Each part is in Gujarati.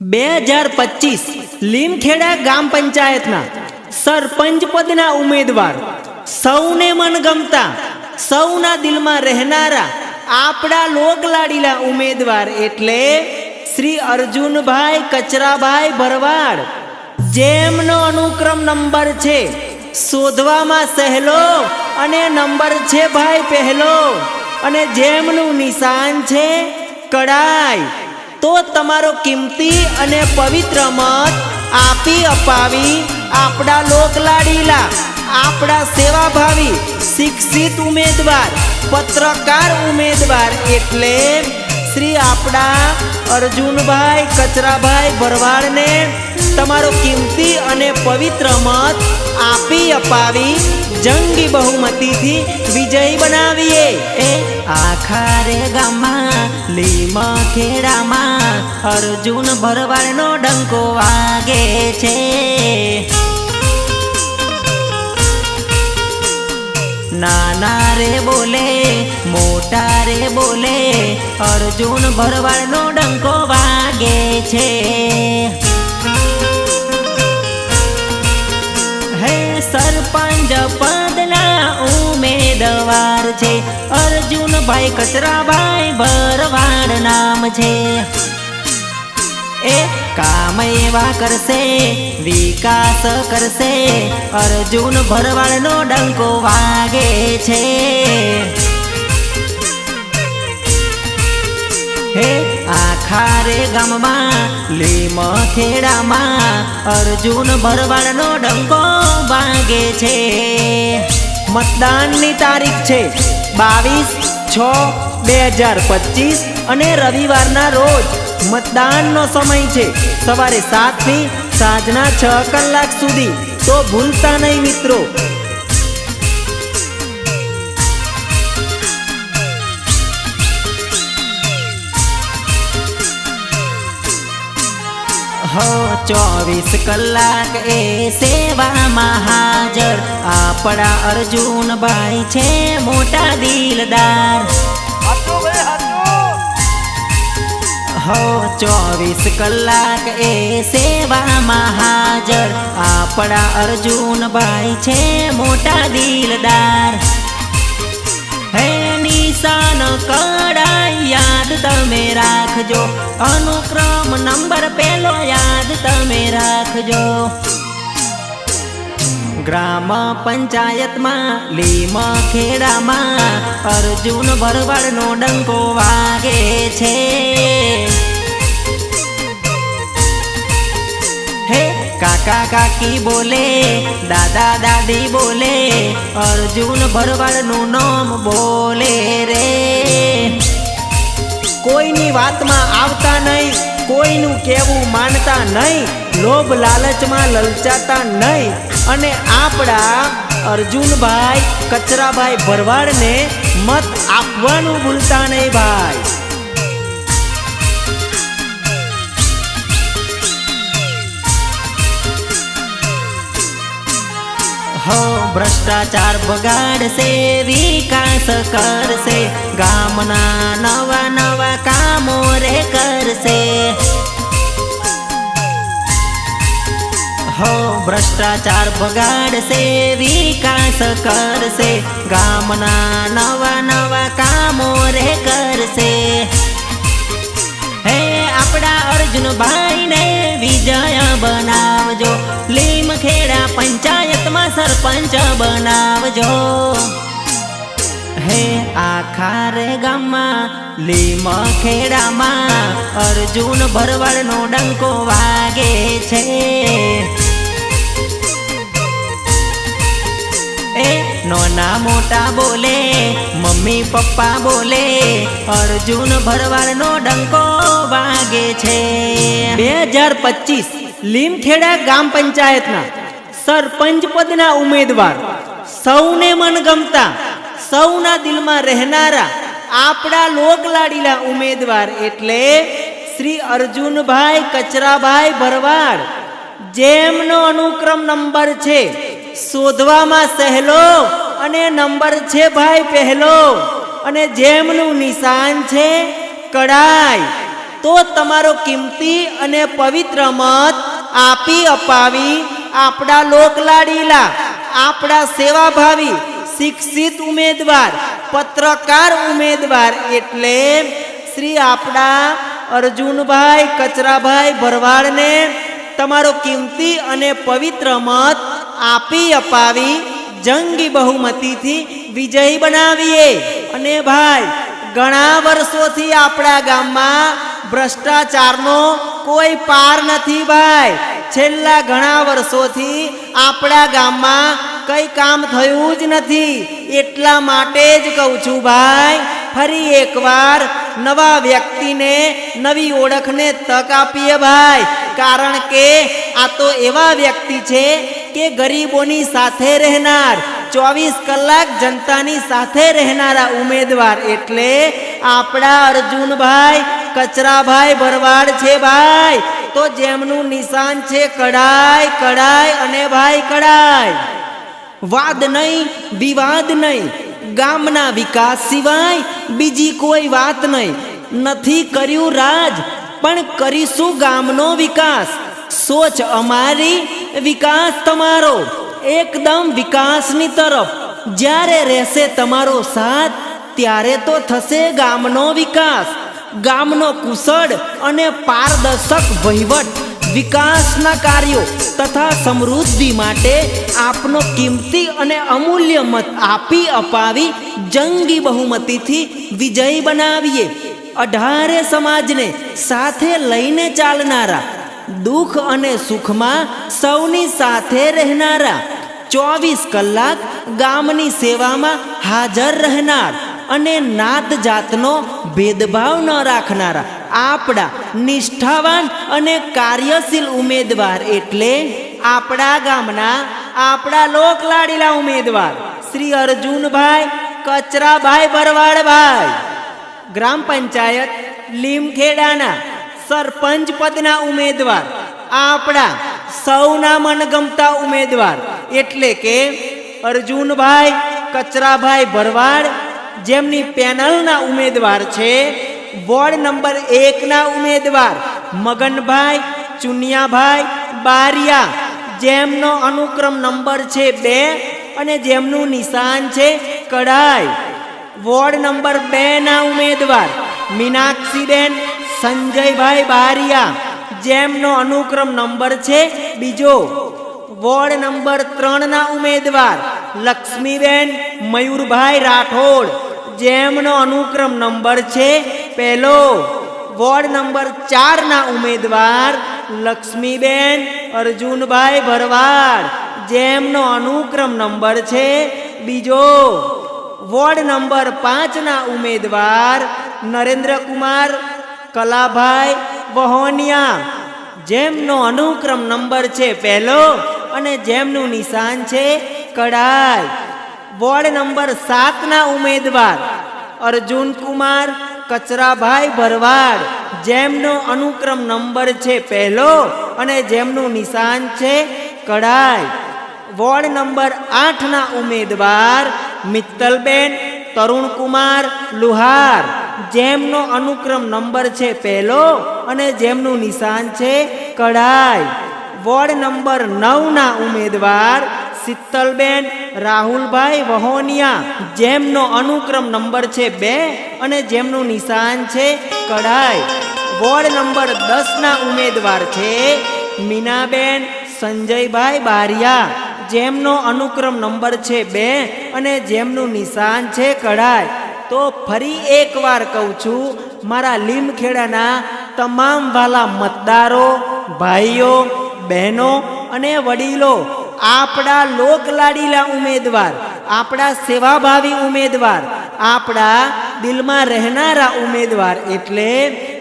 બે હજાર પચીસ, લીમખેડા ગામ પંચાયતના સરપંચ પદના ઉમેદવાર. સૌને મનગમતા સૌના દિલમાં રહેનારા આપણા લોકલાડીલા ઉમેદવાર એટલે શ્રી અર્જુનભાઈ કચરાભાઈ ભરવાડ. જેમનો અનુક્રમ નંબર છે, શોધવામાં સહેલો અને નંબર છે ભાઈ પહેલો. અને જેમનું નિશાન છે કડાઈ. તો તમારો કિંમતી અને પવિત્ર મત આપી અપાવી. આપણા લોકલાડીલા, આપણા સેવાભાવી, શિક્ષિત ઉમેદવાર, પત્રકાર ઉમેદવાર એટલે શ્રી આપણા અર્જુનભાઈ કચરાભાઈ ભરવાડને તમારો કિંમતી અને પવિત્ર મત આપી અપાવી, જંગી બહુમતીથી વિજયી બનાવીએ. એ આખા રે ગામમાં, લીમ ખેડામાં, અર્જુન ભરવાડનો ડંકો વાગે છે. નાના રે બોલે, મોટા રે બોલે, અર્જુન ભરવાડનો ડંકો વાગે છે. હે સરપંચ પદના ઉમેદવાર છે, અર્જુનભાઈ કચરાભાઈ ભરવાડ નામ છે. એ કામ એવા કરશે, વિકાસ કરશે, અર્જુન ભરવાડનો ડંકો વાગે છે. હે આખા રે ગામમાં, લીમ ખેડામાં, અર્જુન ભરવાડનો ડંકો વાગે છે. મતદાનની તારીખ છે બાવીસ છ બે હજાર પચીસ અને રવિવારના રોજ મતદાનનો સમય છે સવારે સાતથી સાંજના છ કલાક સુધી. તો ભૂલતા નહીં મિત્રો. હો ચોવીસ કલાક એ સેવામાં હાજર. આપણા અર્જુનભાઈ છે મોટા દિલદાર. હો ચોવીસ કલાક એ સેવામાં હાજર. આપણા અર્જુનભાઈ છે મોટા દિલદાર. નિશાન કડાઈ યાદ તમે રાખજો. અનુક્રમ નંબર પેલો યાદ તમે રાખજો. ગ્રામ પંચાયતમાં, લીમ ખેડામાં, અર્જુન ભરવાડનો ડંકો વાગે છે. હે કાકા કાકી બોલે, દાદા દાદી બોલે, અર્જુન ભરવાડનું નામ બોલે રે. કોઈની વાતમાં આવતા નહીં, કોઈનું કેવું માનતા નહીં, લોભ લાલચમાં લલચાતા નહીં. અને આપણા અર્જુનભાઈ, કચરાભાઈ ભરવાડને મત આપવાનું ભૂલતા નહીં ભાઈ. હો ભ્રષ્ટાચાર બગાડશે, વિકાસ કરશે, ગામના નવા નવા કામો રે કરશે. હો ભ્રષ્ટાચાર બગાડશે, વિકાસ કરશે, ગામના નવા નવા કામો રે કરશે. હે આપણા અર્જુનભાઈને વિજય ખેડા પંચાયતમાં સરપંચ બનાવજો. હે આખા રે ગામમાં, લીમ ખેડામાં અર્જુન ભરવાડનો ડંકો વાગે છે. એ નોના મોટા બોલે, મમ્મી પપ્પા બોલે, અર્જુન ભરવાડનો ડંકો વાગે છે. બે હજાર પચીસ લીમખેડા ગામ પંચાયતના સરપંચ પદના ઉમેદવાર. સૌને મનગમતા સૌના દિલમાં રહેનારા, આપણા લોકલાડીલા ઉમેદવાર એટલે શ્રી અર્જુનભાઈ કચરાભાઈ ભરવાડ. જેમનો અનુક્રમ નંબર છે, શોધવામાં સહેલો અને નંબર છે ભાઈ પહેલો. અને જેમનું નિશાન છે કડાઈ. તો તમારો કિંમતી અને પવિત્ર મત આપી અપાવી આપણા લોકલાડીલા, આપણા સેવાભાવી, શિક્ષિત ઉમેદવાર, પત્રકાર ઉમેદવાર એટલે શ્રી આપણા અર્જુનભાઈ કચરાભાઈ ભરવાડને તમારો કિંમતી અને પવિત્ર મત આપી અપાવી, જંગી બહુમતીથી વિજય બનાવીએ. અને ભાઈ, ઘણા વર્ષોથી આપણા ગામમાં ભ્રષ્ટાચારનો કોઈ પાર નથી ભાઈ. છેલ્લા ઘણા વર્ષોથી આપણા ગામમાં કઈ કામ થયું જ નથી. એટલા માટે જ કહું છું ભાઈ, ફરી એકવાર નવા વ્યક્તિને નવી ઓળખને તક આપીએ ભાઈ. કારણ કે આ તો એવા વ્યક્તિ છે કે ગરીબોની સાથે રહેનાર, ચોવીસ કલાક જનતાની સાથે રહેનારા ઉમેદવાર એટલે આપણા અર્જુનભાઈ કચરાભાઈ ભરવાડ છે ભાઈ. તો જેમનું નિશાન છે કડાય કડાય અને ભાઈ કડાય વાદ નહીં, વિવાદ નહીં. ગામના વિકાસ સિવાય બીજી કોઈ વાત નહીં. નથી કર્યું રાજ, પણ કરીશું ગામનો વિકાસ. સોચ અમારી, વિકાસ તમારો. એકદમ વિકાસની તરફ. જ્યારે રહેશે તમારો સાથ, ત્યારે તો થશે ગામનો વિકાસ. ગામનો કુશળ અને પારદર્શક વહીવટ, વિકાસના કાર્યો તથા સમૃદ્ધિ માટે આપનો કિંમતી અને અમૂલ્ય મત આપી અપાવી જંગી બહુમતીથી વિજય બનાવીએ. અઢારે સમાજને સાથે લઈને ચાલનારા, દુઃખ અને સુખમાં સૌની સાથે રહેનારા ચોવીસ કલાક ગામની સેવામાં હાજર રહેનાર અને નાત જાતનો ભેદભાવ ન રાખનારા. આપણા નિષ્ઠાવાન અને કાર્યશીલ ઉમેદવાર એટલે આપણા ગામના, આપણા લોકલાડીલા ઉમેદવાર. શ્રી અર્જુનભાઈ કચરાભાઈ ભરવાડભાઈ ગ્રામ પંચાયત લીમખેડાના સરપંચ પદના ઉમેદવાર. આપણા સૌના મનગમતા ઉમેદવાર. એટલે કે અર્જુનભાઈ કચરાભાઈ ભરવાડ જેમની પેનલના ઉમેદવાર છે, વોર્ડ નંબર એકના ઉમેદવાર મગનભાઈ, ચુનિયાભાઈ બારિયા. જેમનો અનુક્રમ નંબર છે બે અને જેમનું નિશાન છે કડાઈ વોર્ડ નંબર બે ના ઉમેદવાર મીનાક્ષીબેન, સંજયભાઈ બારિયા. જેમનો અનુક્રમ નંબર છે બીજો. વોર્ડ નંબર ત્રણના ઉમેદવાર લક્ષ્મીબેન, મયુરભાઈ રાઠોડ, જેમનો અનુક્રમ નંબર છે પહેલો વોર્ડ નંબર ચારના ઉમેદવાર લક્ષ્મીબેન અર્જુનભાઈ ભરવાડ, જેમનો અનુક્રમ નંબર છે બીજો વોર્ડ નંબર પાંચના ઉમેદવાર નરેન્દ્રકુમાર કલાભાઈ વહોનિયા જેમનો અનુક્રમ નંબર છે પહેલો અને જેમનું નિશાન છે કડાઈ વોર્ડ નંબર સાતના ઉમેદવાર, અર્જુન કુમાર, કચરાભાઈ ભરવાડ, જેમનો અનુક્રમ નંબર છે પહેલો અને જેમનું નિશાન છે કડાઈ વોર્ડ નંબર આઠના ઉમેદવાર, મિત્તલબેન તરુણકુમાર લુહાર, જેમનો અનુક્રમ નંબર છે પહેલો અને જેમનું નિશાન છે કડાઈ વોર્ડ નંબર નવના ઉમેદવાર શીતલબેન રાહુલભાઈ વહોનિયા, જેમનો અનુક્રમ નંબર છે બે અને જેમનું નિશાન છે કઢાઈ. વોર્ડ નંબર દસના ઉમેદવાર છે મીનાબેન સંજયભાઈ બારિયા. જેમનો અનુક્રમ નંબર છે બે અને જેમનું નિશાન છે કઢાઈ. તો ફરી એકવાર કહું છું, મારા લીમખેડાના તમામ વાલા મતદારો, ભાઈઓ, બહેનો અને વડીલો આપણા લોકલાડીલા ઉમેદવાર, આપણા સેવાભાવી ઉમેદવાર, આપણા દિલમાં રહેનારા ઉમેદવાર એટલે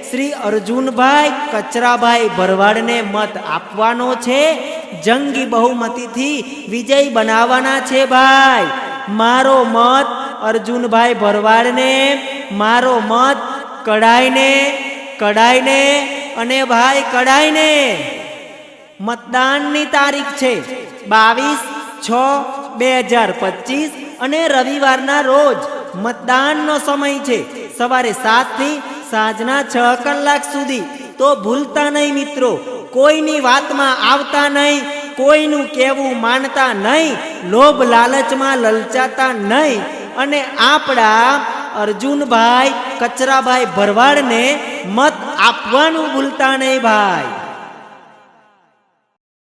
શ્રી અર્જુનભાઈ કચરાભાઈ ભરવાડને મત આપવાનો છે, જંગી બહુમતીથી વિજય બનાવવાના છે ભાઈ. મારો મત અર્જુનભાઈ ભરવાડને, મારો મત કડાઈને કડાઈને અને ભાઈ કડાઈને. મતદાનની તારીખ છે. બાવીસ, છ, બે હજાર પચીસ અને રવિવારના રોજ મતદાનનો સમય છે. સવારે સાતથી સાંજના છ કલાક સુધી. તો ભૂલતા નહીં મિત્રો, કોઈની વાતમાં આવતા નહીં, કોઈનું કહેવું માનતા નહીં, લોભ લાલચમાં લલચાતા નહીં અને આપણા અર્જુનભાઈ, કચરાભાઈ ભરવાડને મત આપવાનું ભૂલતા નહીં ભાઈ.